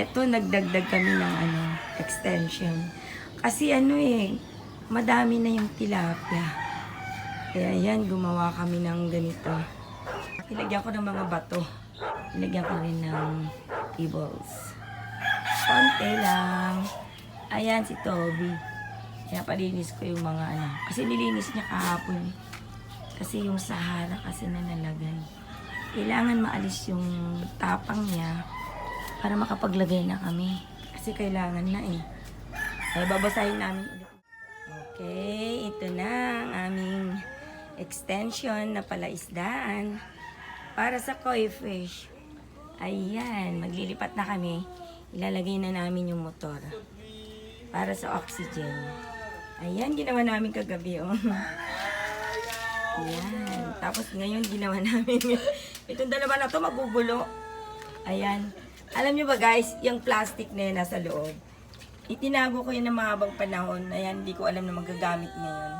Eto, nagdagdag kami ng ano, extension. Kasi ano eh, madami na yung tilapia. Kaya yan, gumawa kami ng ganito. Ilagyan ko ng mga bato. Ilagyan ko rin ng pebbles. Konti lang. Ayan si Toby. Kaya palinis ko yung mga ano. Kasi nilinis niya kahapon. Kasi yung Sahara kasi na nalagay. Kailangan maalis yung tapang niya para makapaglagay na kami. Kasi kailangan na eh. Ay, babasahin namin ulit. Okay, ito na ang aming extension na palaisdaan para sa koi fish. Ayan, maglilipat na kami. Ilalagay na namin yung motor para sa oxygen. Ayan, ginawa namin kagabi, oh. Ayan. Tapos ngayon, ginawa namin. Itong dalawa na to magugulo. Ayan. Alam nyo ba guys, yung plastic na yan nasa loob. Itinago ko yun ng mahabang panahon. Ayan, hindi ko alam na magagamit ngayon.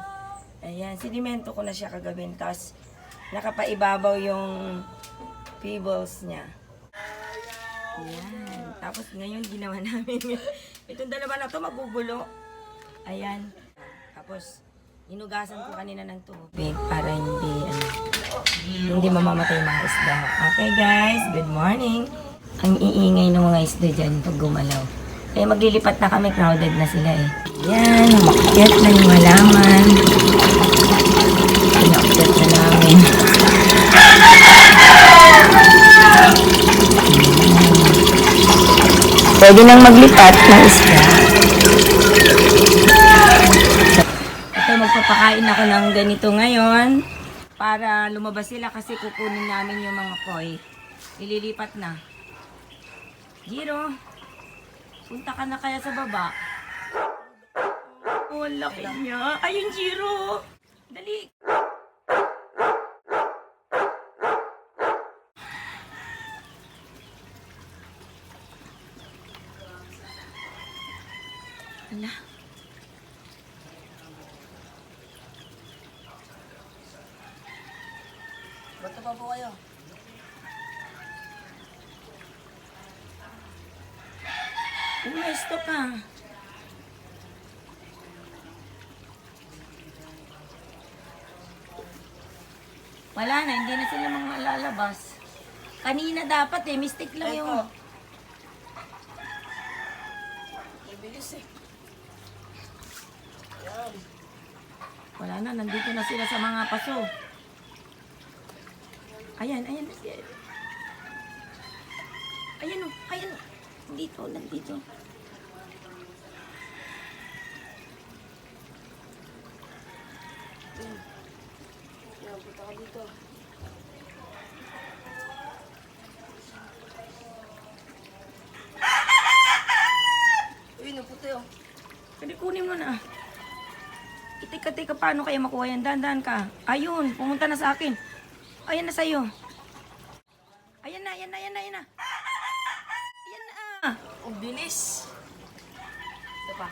Ayan, sinimento ko na siya kagabi. Tapos, nakapaibabaw yung pebbles niya. Ayan. Tapos ngayon, ginawa namin. Itong dalawa na to magugulo. Ayan. Tapos, inugasan ko kanina ng tubig para hindi, ano, hindi mamamatay mga isda. Okay guys, good morning. Ang iingay ng mga isda dyan pag gumalaw. Kaya maglilipat na kami, crowded na sila eh. Yan, umakyat na yung halaman. Inakyat na namin. Pwede nang maglipat ng isda. Ito, magpapakain ako ng ganito ngayon para lumabas sila kasi kukunin namin yung mga koi. Ililipat na. Giro, punta ka na kaya sa baba? Oh, laki niya. Ayun, Giro. Dali. Ala. Bato pa po kayo. Umesto ka. Wala na, hindi na sila mga lalabas. Kanina dapat eh, mistake lang yung... Ito. Mabilis eh. Yan. Wala na, nandito na sila sa mga paso. Ayan, ayan. Ayan o, ayan o. Dito, nandito. Yan, punta ka dito. Uy, naputi oh. Pwede kunin mo na. Itika-tika, paano kaya makuha yan? Dahan-dahan ka. Ayun, pumunta na sa akin. Ayan na sa'yo. Ayan na, ayan na, ayan na. Ayan na. Ang bilis. Ito pa.